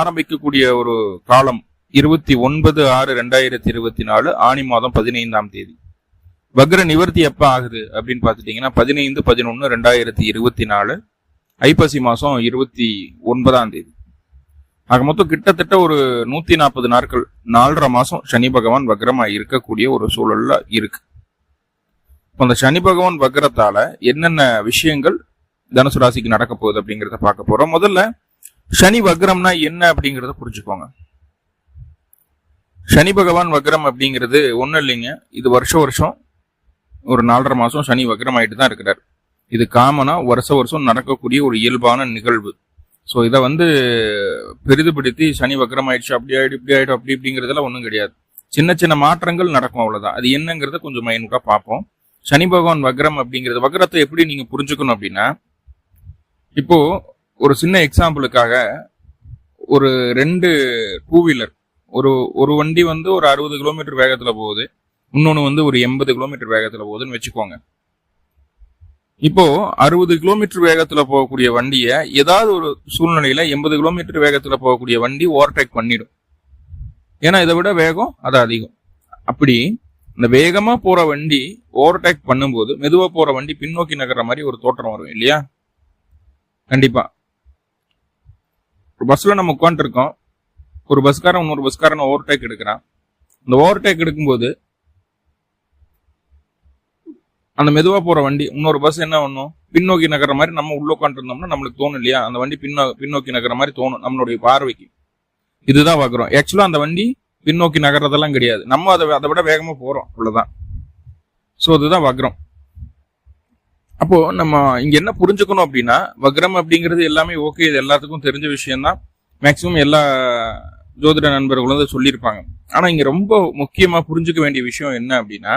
ஆரம்பிக்கக்கூடிய ஒரு காலம் இருபத்தி ஒன்பது ஆறு ரெண்டாயிரத்தி இருபத்தி நாலு ஆணி மாதம் பதினைந்தாம் தேதி. வக்ர நிவர்த்தி எப்ப ஆகுது அப்படின்னு பாத்துட்டீங்கன்னா பதினைந்து பதினொன்னு ரெண்டாயிரத்தி இருபத்தி நாலு ஐப்பசி மாசம் இருபத்தி ஒன்பதாம் தேதி. ஆக மொத்தம் கிட்டத்தட்ட ஒரு நூத்தி நாற்பது நாட்கள் நாலரை மாசம் சனி பகவான் வக்ரமா இருக்கக்கூடிய ஒரு சூழல்ல இருக்கு. அந்த சனி பகவான் வக்ரத்தால என்னென்ன விஷயங்கள் தனுசு ராசிக்கு நடக்க போகுது அப்படிங்கறத பார்க்க போறோம். முதல்ல சனி வக்ரம்னா என்ன அப்படிங்கிறத புரிஞ்சுக்கோங்க. சனி பகவான் வக்ரம் அப்படிங்கிறது ஒன்றும் இல்லைங்க. இது வருஷம் வருஷம் ஒரு நாலரை மாதம் சனி வக்ரம் ஆயிட்டு தான் இருக்கிறார். இது காமனாக வருஷ வருஷம் நடக்கக்கூடிய ஒரு இயல்பான நிகழ்வு. ஸோ இதை வந்து பெரிதுபடுத்தி சனி வக்ரம் ஆயிடுச்சு அப்படி ஆயிடு இப்படி ஆயிடும் அப்படி இப்படிங்கிறதுல ஒன்றும் கிடையாது. சின்ன சின்ன மாற்றங்கள் நடக்கும் அவ்வளோதான் அது என்னங்கிறத கொஞ்சம் மைனுக்காக பார்ப்போம். சனி பகவான் வக்ரம் அப்படிங்கிறது வக்ரத்தை எப்படி நீங்கள் புரிஞ்சுக்கணும் அப்படின்னா இப்போ ஒரு சின்ன எக்ஸாம்பிளுக்காக ஒரு ரெண்டு டூ வீலர் ஒரு ஒரு வண்டி வந்து ஒரு அறுபது கிலோமீட்டர் வேகத்தில் போகுது. இன்னொன்று வந்து ஒரு எண்பது கிலோமீட்டர் வேகத்தில் போகுதுன்னு வச்சுக்கோங்க. இப்போ அறுபது கிலோமீட்டர் வேகத்தில் போகக்கூடிய வண்டியை ஏதாவது ஒரு சூழ்நிலையில எண்பது கிலோமீட்டர் வேகத்தில் போகக்கூடிய வண்டி ஓவர்டேக் பண்ணிடும். ஏன்னா இதை விட வேகம் அது அதிகம். அப்படி இந்த வேகமாக போகிற வண்டி ஓவர்டேக் பண்ணும்போது மெதுவாக போகிற வண்டி பின்னோக்கி நகர்ற மாதிரி ஒரு தோற்றம் வரும் இல்லையா? கண்டிப்பாக ஒரு பஸ்ல நம்ம உட்காந்துருக்கோம் ஒரு பஸ்காரன் இன்னொரு பஸ்காரன் ஓவர்டேக் எடுக்கிறான். அந்த ஓவர் டேக் எடுக்கும்போது அந்த மெதுவாக போற வண்டி இன்னொரு பஸ் என்ன பண்ணும்? பின்னோக்கி நகர்ற மாதிரி நம்ம உள்ள உட்காந்துருந்தோம்னா நம்மளுக்கு தோணும் இல்லையா? அந்த வண்டி பின்னோ பின்னோக்கி நகர்ற மாதிரி தோணும் நம்மளுடைய பார்வைக்கு. இதுதான் பாக்குறோம் ஆக்சுவலா அந்த வண்டி பின்னோக்கி நகர்றதெல்லாம் கிடையாது. நம்ம அதை அதை விட வேகமா போறோம். அவ்வளவுதான். ஸோ அதுதான் வக்ரம் அப்போ நம்ம இங்க என்ன புரிஞ்சுக்கணும் அப்படின்னா வக்ரம் அப்படிங்கிறது எல்லாமே ஓகே இது எல்லாத்துக்கும் தெரிஞ்ச விஷயம்தான். மேக்சிமம் எல்லா ஜோதிட நண்பர்களும் அதை சொல்லியிருப்பாங்க. ஆனா இங்க ரொம்ப முக்கியமா புரிஞ்சுக்க வேண்டிய விஷயம் என்ன அப்படின்னா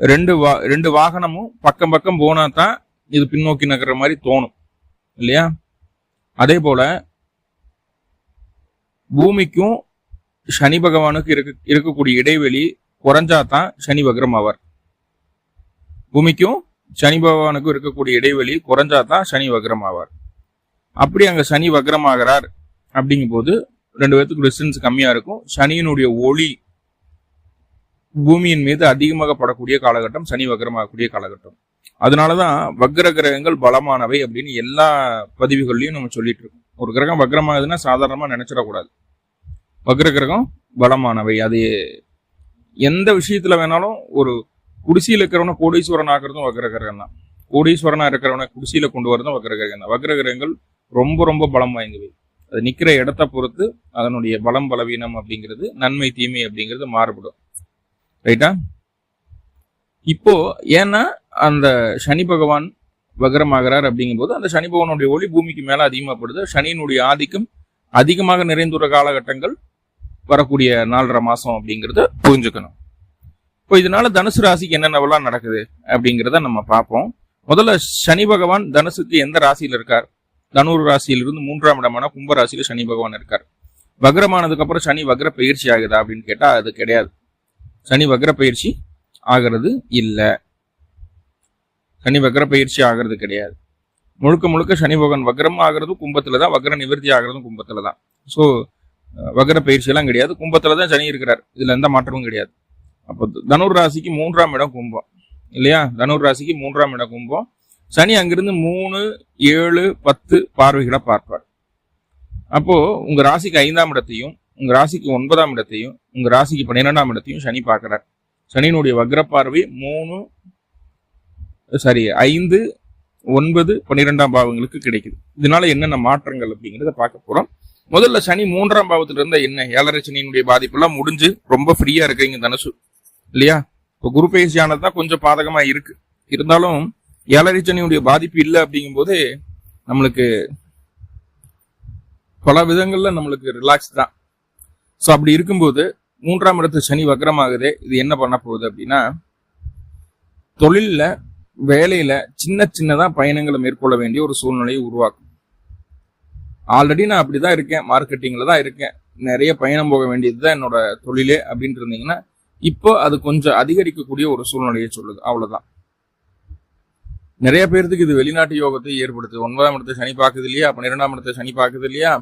ரெண்டு வா ரெண்டு வாகனமும் பக்கம் பக்கம் போனா தான் இது பின்னோக்கி நகர்ற மாதிரி தோணும். இல்லையா? அதே போல பூமிக்கும் சனி பகவானுக்கு இருக்க இருக்கக்கூடிய இடைவெளி குறைஞ்சா தான் சனி வக்ரம் ஆவார். பூமிக்கும் சனி பகவானுக்கும் இருக்கக்கூடிய இடைவெளி குறைஞ்சா தான் சனி வக்ரம் ஆவார் அப்படி அங்கே சனி வக்ரம் ஆகிறார் அப்படிங்கும் போது ரெண்டு பேர்த்துக்கு டிஸ்டன்ஸ் கம்மியாக இருக்கும். சனியினுடைய ஒளி பூமியின் மீது அதிகமாக படக்கூடிய காலகட்டம் சனி வக்ரமாகக்கூடிய காலகட்டம். அதனால தான் வக்ர கிரகங்கள் பலமானவை அப்படின்னு எல்லா பதிவுகள்லையும் நம்ம சொல்லிட்டு இருக்கோம். ஒரு கிரகம் வக்ரமாகுதுன்னா சாதாரணமாக நினச்சிடக்கூடாது. வக்ர கிரகம் பலமானவை. அது எந்த விஷயத்தில் வேணாலும் ஒரு குடிசையில் இருக்கிறவன கோடீஸ்வரன் ஆகிறதும் வக்ரகிரகம் தான் கோடீஸ்வரனா இருக்கிறவனை குடிசையில கொண்டு வரதும் வக்ரகிரகம் தான் வக்ரகிரகங்கள் ரொம்ப ரொம்ப பலம் வாய்ந்தவை அது நிக்கிற இடத்த பொறுத்து அதனுடைய பலம் பலவீனம் அப்படிங்கிறது நன்மை தீமை அப்படிங்கிறது மாறுபடும் ரைட்டா இப்போ ஏன்னா அந்த சனி பகவான் வக்ரமாகிறார் அப்படிங்கும்போது அந்த சனி பகவானுடைய ஒளி பூமிக்கு மேல அதிகமாகப்படுது சனியினுடைய ஆதிக்கம் அதிகமாக நிறைந்துள்ள காலகட்டங்கள் வரக்கூடிய நாலரை மாசம் அப்படிங்கிறத புரிஞ்சுக்கணும் இப்போ இதனால தனுசு ராசிக்கு என்னென்னவெல்லாம் நடக்குது அப்படிங்கிறத நம்ம பார்ப்போம். முதல்ல சனி பகவான் தனுசுக்கு எந்த ராசியில் இருக்கார்? தனுர் ராசியிலிருந்து மூன்றாம் இடமான கும்ப ராசியில சனி பகவான் இருக்கார். வக்ரமானதுக்கு அப்புறம் சனி வக்ர பயிற்சி ஆகுதா அப்படின்னு கேட்டா அது கிடையாது. சனி வக்ர பயிற்சி ஆகிறது இல்லை. சனி வக்ர பயிற்சி ஆகிறது கிடையாது. முழுக்க முழுக்க சனி பகவான் வக்ரம் ஆகிறதும் கும்பத்துல தான் வக்ர நிவர்த்தி ஆகிறதும் கும்பத்துல தான். ஸோ வக்ர பயிற்சி எல்லாம் கிடையாது. கும்பத்துல தான் சனி இருக்கிறார். இதுல எந்த மாற்றமும் கிடையாது. அப்போ தனுர் ராசிக்கு மூன்றாம் இடம் கும்பம். இல்லையா? தனுர் ராசிக்கு மூன்றாம் இடம் கும்பம். சனி அங்கிருந்து மூணு ஏழு பத்து பார்வைகளை பார்ப்பார். அப்போ உங்க ராசிக்கு ஐந்தாம் இடத்தையும் உங்க ராசிக்கு ஒன்பதாம் இடத்தையும் உங்க ராசிக்கு பன்னிரெண்டாம் இடத்தையும் சனி பார்க்கிறார். சனியினுடைய வக்ர பார்வை மூணு சாரி ஐந்து ஒன்பது பன்னிரெண்டாம் பாவங்களுக்கு கிடைக்குது. இதனால என்னென்ன மாற்றங்கள் அப்படிங்கிறத பார்க்க போறோம். முதல்ல சனி மூன்றாம் பாவத்துல இருந்தா என்ன? ஏழரை சனியினுடைய பாதிப்பெல்லாம் முடிஞ்சு ரொம்ப ஃப்ரீயா இருக்கீங்க தனுசு. இல்லையா? இப்போ குரு பயிற்சி தான் கொஞ்சம் பாதகமாக இருக்கு. இருந்தாலும் ஏழரை சனியுடைய பாதிப்பு இல்லை அப்படிங்கும் போது நம்மளுக்கு பல விதங்களில் நம்மளுக்கு ரிலாக்ஸ் தான். ஸோ அப்படி இருக்கும்போது மூன்றாம் இடத்து சனி வக்ரமாகுதே இது என்ன பண்ண போகுது அப்படின்னா தொழிலில் வேலையில் சின்ன சின்னதாக பயணங்களை மேற்கொள்ள வேண்டிய ஒரு சூழ்நிலையை உருவாக்கும். ஆல்ரெடி நான் அப்படி தான் இருக்கேன் மார்க்கெட்டிங்கில் தான் இருக்கேன். நிறைய பயணம் போக வேண்டியது தான் என்னோட தொழிலே அப்படின்ட்டு இருந்தீங்கன்னா இப்போ அது கொஞ்சம் அதிகரிக்கக்கூடிய ஒரு சூழ்நிலையை சொல்லுது. அவ்வளவுதான். நிறைய பேர்த்துக்கு இது வெளிநாட்டு யோகத்தை ஏற்படுத்துது. ஒன்பதாம் இடத்தை சனி பார்க்குது இல்லையா? பன்னிரெண்டாம் இடத்தை சனி பார்க்குது இல்லையா?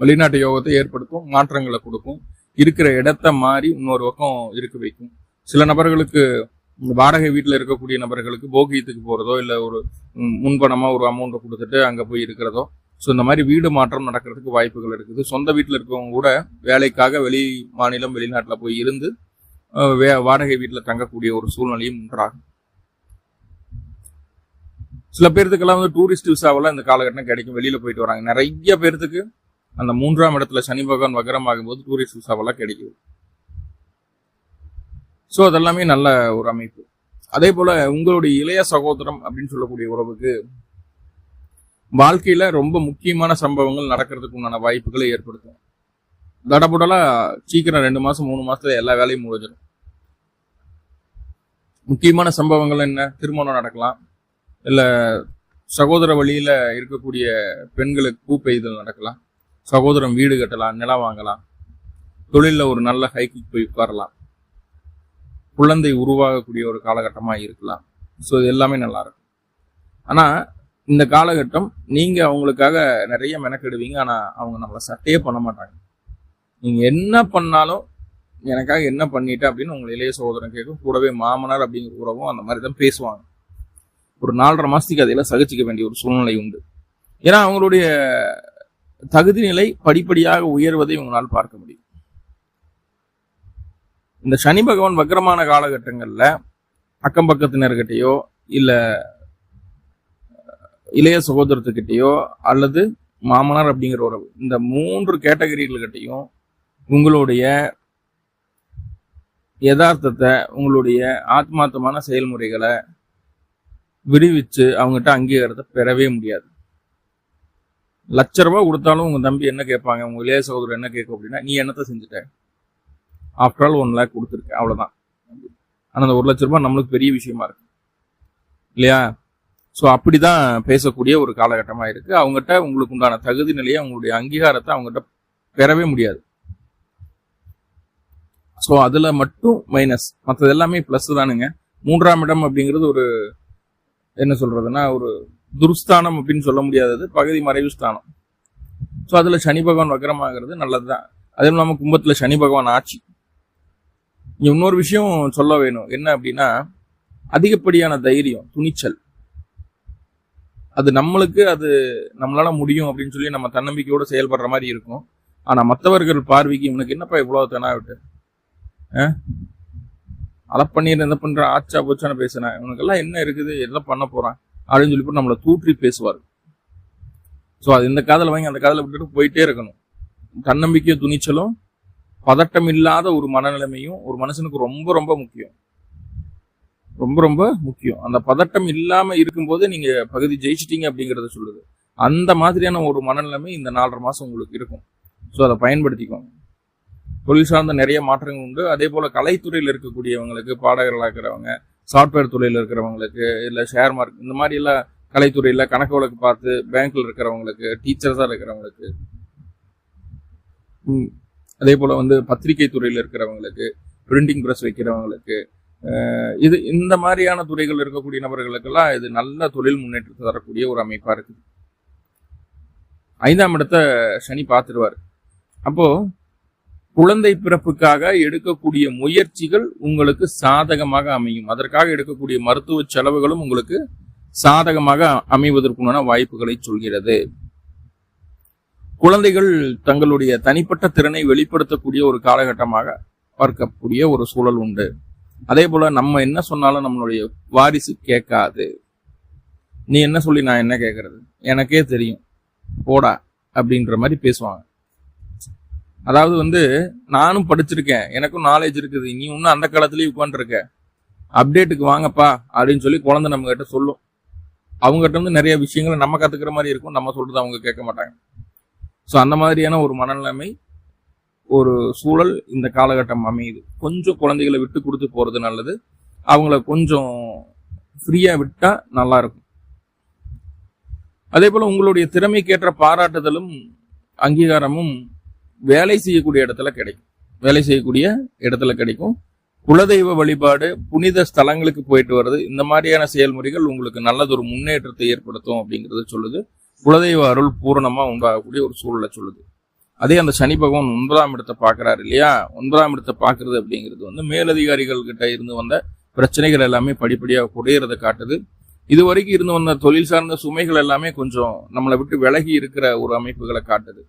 வெளிநாட்டு யோகத்தை ஏற்படுத்தும் மாற்றங்களை கொடுக்கும். இருக்கிற இடத்த மாறி இன்னொரு பக்கம் இருக்க வைக்கும். சில நபர்களுக்கு வாடகை வீட்டில் இருக்கக்கூடிய நபர்களுக்கு போகியத்துக்கு போறதோ இல்லை ஒரு முன்பணமாக முன்பணமா ஒரு அமௌண்ட்டை கொடுத்துட்டு அங்கே போய் இருக்கிறதோ ஸோ இந்த மாதிரி வீடு மாற்றம் நடக்கிறதுக்கு வாய்ப்புகள் இருக்குது. சொந்த வீட்டில் இருக்கவங்க கூட வேலைக்காக வெளி மாநிலம் வெளிநாட்டில் போய் இருந்து வே வாடகை வீட்டில் தங்கக்கூடிய ஒரு சூழ்நிலையும் உண்டாகும். சில பேர்த்துக்கெல்லாம் வந்து டூரிஸ்ட் விசாவெல்லாம் இந்த காலகட்டம் கிடைக்கும். வெளியில் போயிட்டு வராங்க. நிறைய பேர்த்துக்கு அந்த மூன்றாம் இடத்துல சனி பகவான் வக்கரமாகும் போது டூரிஸ்ட் விசாவெல்லாம் கிடைக்குது. ஸோ அதெல்லாமே நல்ல ஒரு அமைப்பு. அதே போல் உங்களுடைய இளைய சகோதரம் அப்படின்னு சொல்லக்கூடிய உறவுக்கு வாழ்க்கையில் ரொம்ப முக்கியமான சம்பவங்கள் நடக்கிறதுக்கு உண்டான வாய்ப்புகளை ஏற்படுத்தும். தடபுடலா சீக்கிரம் ரெண்டு மாதம் மூணு மாசத்துல எல்லா வேலையும் முடிஞ்சிடும். முக்கியமான சம்பவங்கள் என்ன? திருமணம் நடக்கலாம். இல்லை சகோதர வழியில இருக்கக்கூடிய பெண்களுக்கு பூ பெய்தல் நடக்கலாம். சகோதரம் வீடு கட்டலாம் நிலம் வாங்கலாம். தொழிலில் ஒரு நல்ல ஹைக்கு போய் உட்காரலாம். குழந்தை உருவாகக்கூடிய ஒரு காலகட்டமாக இருக்கலாம். ஸோ இது எல்லாமே நல்லா இருக்கும். இந்த காலகட்டம் நீங்கள் அவங்களுக்காக நிறைய மெனக்கெடுவீங்க. ஆனால் அவங்க நம்மளை சட்டையே பண்ண மாட்டாங்க. நீங்கள் என்ன பண்ணாலும் எனக்காக என்ன பண்ணிட்ட அப்படின்னு உங்களை இளைய சகோதரன் கேட்கும். கூடவே மாமனார் அப்படிங்கிற உறவும் அந்த மாதிரி தான் பேசுவாங்க. ஒரு நாலரை மாதத்துக்கு அதையெல்லாம் சகிச்சிக்க வேண்டிய ஒரு சூழ்நிலை உண்டு. ஏன்னா அவங்களுடைய தகுதி நிலை படிப்படியாக உயர்வதை உங்களால் பார்க்க முடியும். இந்த சனி பகவான் வக்கரமான காலகட்டங்களில் அக்கம் பக்கத்தினர்கிட்டயோ இல்லை இளைய சகோதரத்துக்கிட்டயோ அல்லது மாமனார் அப்படிங்கிற உறவு இந்த மூன்று கேட்டகரிகள்கிட்டையும் உங்களுடைய யதார்த்தத்தை உங்களுடைய ஆத்மார்த்தமான செயல்முறைகளை விடுவிச்சு அவங்ககிட்ட அங்கீகாரத்தை பெறவே முடியாது. லட்ச ரூபா கொடுத்தாலும் உங்கள் தம்பி என்ன கேட்பாங்க? உங்கள் இளைய சகோதரர் என்ன கேட்கும் அப்படின்னா நீ என்னத்தை செஞ்சுட்ட? ஆஃப்டர் ஆல் ஒன் லேக் கொடுத்துருக்க. அவ்வளோதான் ஆனால் அந்த ஒரு லட்ச ரூபாய் நம்மளுக்கு பெரிய விஷயமா இருக்கு. இல்லையா? ஸோ அப்படிதான் பேசக்கூடிய ஒரு காலகட்டமாக இருக்கு. அவங்ககிட்ட உங்களுக்கு உண்டான தகுதி நிலையை அவங்களுடைய அங்கீகாரத்தை அவங்ககிட்ட பெறவே முடியாது. ஸோ அதில் மட்டும் மைனஸ் மற்றது எல்லாமே ப்ளஸ் தானுங்க. மூன்றாம் இடம் அப்படிங்கிறது ஒரு என்ன சொல்றதுன்னா ஒரு துருஸ்தானம் அப்படின்னு சொல்ல முடியாதது. பகுதி மறைவு ஸ்தானம். ஸோ அதில் சனி பகவான் வக்கரமாகிறது நல்லதுதான். அதுவும் இல்லாமல் கும்பத்தில் சனி பகவான் ஆட்சி. இன்னொரு விஷயம் சொல்ல வேணும். என்ன அப்படின்னா அதிகப்படியான தைரியம் துணிச்சல். அது நம்மளுக்கு அது நம்மளால முடியும் அப்படின்னு சொல்லி நம்ம தன்னம்பிக்கையோட செயல்படுற மாதிரி இருக்கும். ஆனா மற்றவர்கள் பார்வைக்கு இவனுக்கு என்னப்பா இவ்வளவு தெனா விட்டு அதை பண்ணிடுறேன் என்ன பண்ற? ஆச்சா போச்சான்னு பேசுனேன் இவனுக்கெல்லாம் என்ன இருக்குது? என்ன பண்ண போறான். அப்படின்னு சொல்லி போட்டு நம்மளை தூற்றி பேசுவார். ஸோ அது இந்த காதல வாங்கி அந்த காதல விட்டுட்டு போயிட்டே இருக்கணும். தன்னம்பிக்கையும் துணிச்சலும் பதட்டம் இல்லாத ஒரு மனநிலைமையும் ஒரு மனுஷனுக்கு ரொம்ப ரொம்ப முக்கியம். ரொம்ப ரொம்ப முக்கியம். அந்த பதட்டம் இல்லாமல் இருக்கும்போது நீங்கள் பகுதி ஜெயிச்சிட்டீங்க அப்படிங்கிறத சொல்லுது. அந்த மாதிரியான ஒரு மனநிலைமை இந்த நாலரை மாதம் உங்களுக்கு இருக்கும். ஸோ அதை பயன்படுத்திக்கோங்க. தொழில் சார்ந்த நிறைய மாற்றங்கள் உண்டு. அதே போல் கலைத்துறையில் இருக்கக்கூடியவங்களுக்கு பாடகர்களாக இருக்கிறவங்க சாஃப்ட்வேர் துறையில் இருக்கிறவங்களுக்கு இல்லை ஷேர் மார்க் இந்த மாதிரி எல்லாம் கலைத்துறையில் கணக்கு வழக்கு பார்த்து பேங்க்கில் இருக்கிறவங்களுக்கு டீச்சர்ஸாக இருக்கிறவங்களுக்கு. ம், அதே போல் வந்து பத்திரிகை துறையில் இருக்கிறவங்களுக்கு பிரிண்டிங் ப்ரெஸ் வைக்கிறவங்களுக்கு இது இந்த மாதிரியான துறைகள் இருக்கக்கூடிய நபர்களுக்கெல்லாம் இது நல்ல தொழில் முன்னேற்றத்தை தரக்கூடிய ஒரு அமைப்பா இருக்குது. ஐந்தாம் இடத்த சனி பார்த்துருவார். அப்போ குழந்தை பிறப்புக்காக எடுக்கக்கூடிய முயற்சிகள் உங்களுக்கு சாதகமாக அமையும். அதற்காக எடுக்கக்கூடிய மருத்துவ செலவுகளும் உங்களுக்கு சாதகமாக அமைவதற்குண்டான வாய்ப்புகளை சொல்கிறது. குழந்தைகள் தங்களுடைய தனிப்பட்ட திறனை வெளிப்படுத்தக்கூடிய ஒரு காலகட்டமாக பார்க்கக்கூடிய ஒரு சூழல் உண்டு. அதே போல நம்ம என்ன சொன்னாலும் நம்மளுடைய வாரிசு கேட்காது. நீ என்ன சொல்லி நான் என்ன கேட்கறது? எனக்கே தெரியும். போடா அப்படின்ற மாதிரி பேசுவாங்க. அதாவது வந்து நானும் படிச்சிருக்கேன். எனக்கும் நாலேஜ் இருக்குது. நீ இன்னும் அந்த காலத்திலேயே உட்காந்துருக்க அப்டேட்டுக்கு வாங்கப்பா அப்படின்னு சொல்லி குழந்தை நம்ம கிட்ட சொல்லும். அவங்ககிட்ட வந்து நிறைய விஷயங்களை நம்ம கத்துக்கிற மாதிரி இருக்கும். நம்ம சொல்கிறது அவங்க கேட்க மாட்டாங்க. ஸோ அந்த மாதிரியான ஒரு மனநிலைமை ஒரு சூழல் இந்த காலகட்டம் அமையுது. கொஞ்சம் குழந்தைகளை விட்டு கொடுத்து போகிறது நல்லது. அவங்கள கொஞ்சம் ஃப்ரீயாக விட்டால் நல்லா இருக்கும். அதே போல் உங்களுடைய திறமைக்கேற்ற பாராட்டுதலும் அங்கீகாரமும் வேலை செய்யக்கூடிய இடத்துல கிடைக்கும். வேலை செய்யக்கூடிய இடத்துல கிடைக்கும். குலதெய்வ வழிபாடு புனித ஸ்தலங்களுக்கு போயிட்டு வர்றது இந்த மாதிரியான செயல்முறைகள் உங்களுக்கு நல்லதொரு முன்னேற்றத்தை ஏற்படுத்தும் அப்படிங்கிறத சொல்லுது. குலதெய்வ அருள் பூரணமாக உண்டாகக்கூடிய ஒரு சூழலை சொல்லுது. அதே அந்த சனி பகவான் ஒன்பதாம் இடத்தை பார்க்கறாரு இல்லையா? ஒன்பதாம் இடத்தை பார்க்கறது அப்படிங்கிறது வந்து மேலதிகாரிகள் கிட்ட இருந்து வந்த பிரச்சனைகள் எல்லாமே படிப்படியாக குறையிறதை காட்டுது. இது வரைக்கும் இருந்து வந்த தொழில் சார்ந்த சுமைகள் எல்லாமே கொஞ்சம் நம்மளை விட்டு விலகி இருக்கிற ஒரு அமைப்புகளை காட்டுது.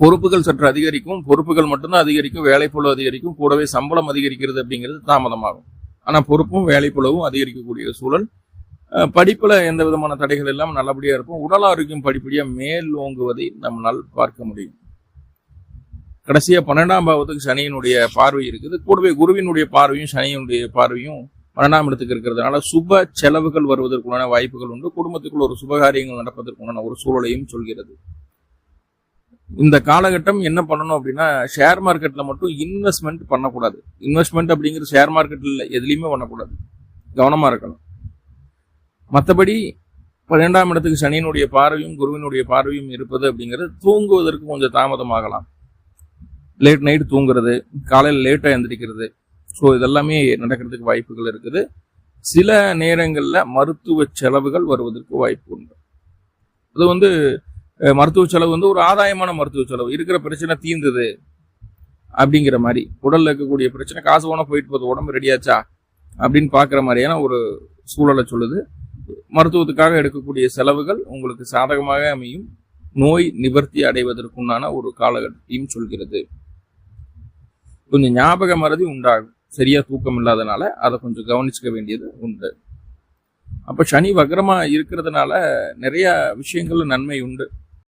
பொறுப்புகள் சற்று அதிகரிக்கும். பொறுப்புகள் மட்டும்தான் அதிகரிக்கும். வேலைப்புழு அதிகரிக்கும். கூடவே சம்பளம் அதிகரிக்கிறது அப்படிங்கிறது தாமதமாகும். ஆனால் பொறுப்பும் வேலைப்புழவும் அதிகரிக்கக்கூடிய சூழல் படிப்பில் எந்த விதமான தடைகள் இல்லாமல் நல்லபடியாக இருக்கும் உடல் ஆரோக்கியம் படிப்படியாக மேல் ஓங்குவதை நம்மளால் பார்க்க முடியும். கடைசியாக பன்னெண்டாம் பாவத்துக்கு சனியினுடைய பார்வை இருக்குது. கூடவே குருவினுடைய பார்வையும் சனியினுடைய பார்வையும் பன்னெண்டாம் இடத்துக்கு இருக்கிறதுனால சுப செலவுகள் வருவதற்குண்டான வாய்ப்புகள் உண்டு. குடும்பத்துக்குள்ள ஒரு சுபகாரியங்கள் நடப்பதற்குண்டான ஒரு சூழலையும் சொல்கிறது. இந்த காலகட்டம் என்ன பண்ணணும் அப்படின்னா ஷேர் மார்க்கெட்டில் மட்டும் இன்வெஸ்ட்மெண்ட் பண்ணக்கூடாது. இன்வெஸ்ட்மெண்ட் அப்படிங்கிறது ஷேர் மார்க்கெட்டில் எதுலையுமே பண்ணக்கூடாது. கவனமாக இருக்கணும். மற்றபடி பன்னெண்டாம் இடத்துக்கு சனியினுடைய பார்வையும் குருவினுடைய பார்வையும் இருப்பது அப்படிங்கிறது தூங்குவதற்கு கொஞ்சம் தாமதமாகலாம். லேட் நைட் தூங்குறது காலையில் லேட்டாக எந்திரிக்கிறது. ஸோ இதெல்லாமே நடக்கிறதுக்கு வாய்ப்புகள் இருக்குது. சில நேரங்களில் மருத்துவ செலவுகள் வருவதற்கு வாய்ப்பு உண்டு. அது வந்து மருத்துவ செலவு வந்து ஒரு ஆதாயமான மருத்துவ செலவு. இருக்கிற பிரச்சனை தீர்ந்தது அப்படிங்கிற மாதிரி. உடலில் இருக்கக்கூடிய பிரச்சனை காசு போனால் போயிட்டு போகுது உடம்பு ரெடியாச்சா அப்படின்னு பார்க்குற மாதிரியான ஒரு சூழலை சொல்லுது. மருத்துவத்துக்காக எடுக்கக்கூடிய செலவுகள் உங்களுக்கு சாதகமாக அமையும். நோய் நிவர்த்தி அடைவதற்குண்டான ஒரு காலகட்டத்தையும் சொல்கிறது. கொஞ்சம் ஞாபக மறதி உண்டாகும். சரியா தூக்கம் இல்லாதனால அதை கொஞ்சம் கவனிச்சுக்க வேண்டியது உண்டு. அப்ப சனி வக்ரமா இருக்கிறதுனால நிறைய விஷயங்கள் நன்மை உண்டு.